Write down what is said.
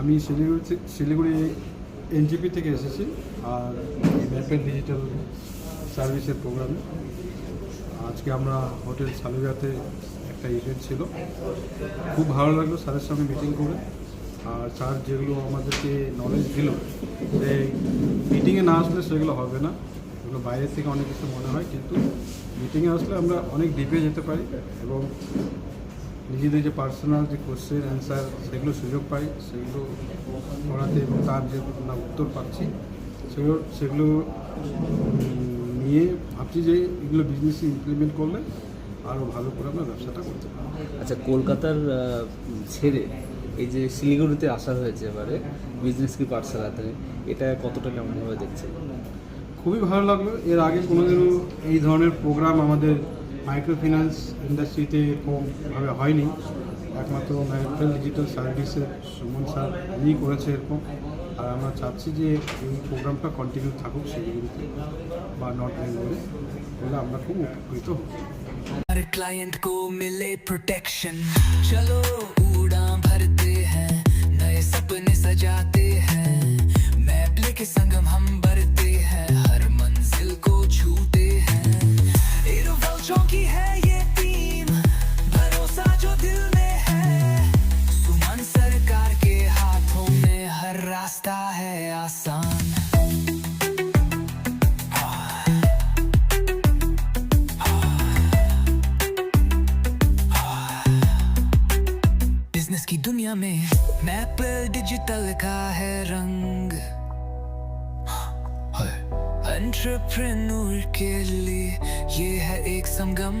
আমি শিলিগুড়ি শিলিগুড়ি এনজিপি থেকে এসেছি, আর ম্যাপের ডিজিটাল সার্ভিসের প্রোগ্রামে। আজকে আমরা হোটেল সালুগাতে একটা ইভেন্ট ছিল। খুব ভালো লাগল স্যারের সঙ্গে মিটিং করে। আর স্যার যেগুলো আমাদেরকে নলেজ দিল যে মিটিংয়ে না আসলে সেগুলো হবে না। এগুলো বাইরের থেকে অনেক কিছু মনে হয়, কিন্তু মিটিংয়ে আসলে আমরা অনেক ডিপে যেতে পারি এবং নিজেদের যে পার্সোনাল যে কোশ্চেন অ্যান্সার সেগুলো সুযোগ পাই সেগুলো করাতে এবং তার যে না উত্তর পাচ্ছি সেগুলো সেগুলো নিয়ে ভাবছি যে এগুলো বিজনেসে ইমপ্লিমেন্ট করলে আরও ভালো করে আমরা ব্যবসাটা করতে পারব। আচ্ছা কলকাতার ছেড়ে এই যে শিলিগুড়িতে আসা হয়েছে এবারে বিজনেস কি পাঠশালাতে এটা কতটা কেমনভাবে দেখছে খুবই ভালো লাগল। এর আগে কোনোদিনও এই ধরনের প্রোগ্রাম আমাদের মাইক্রোফিন্যান্স ইন্ডাস্ট্রিতে এরকমভাবে হয়নি। একমাত্র মাইক্রো ডিজিটাল সার্ভিসের সুমন স্যার, উনি করেছে এরকম। আর আমরা চাচ্ছি যে এই প্রোগ্রামটা কন্টিনিউ থাকুক সেগুলিতে বা নর্থ বেঙ্গলে বলে আমরা খুব উপকৃত আর ক্লায়েন্ট কো মিলে প্রোটেকশন চলো रास्ता है आसान। बिज़नेस की दुनिया में मैप डिजिटल का है रंग। एंटरप्रेन्योर के लिए ये है एक संगम।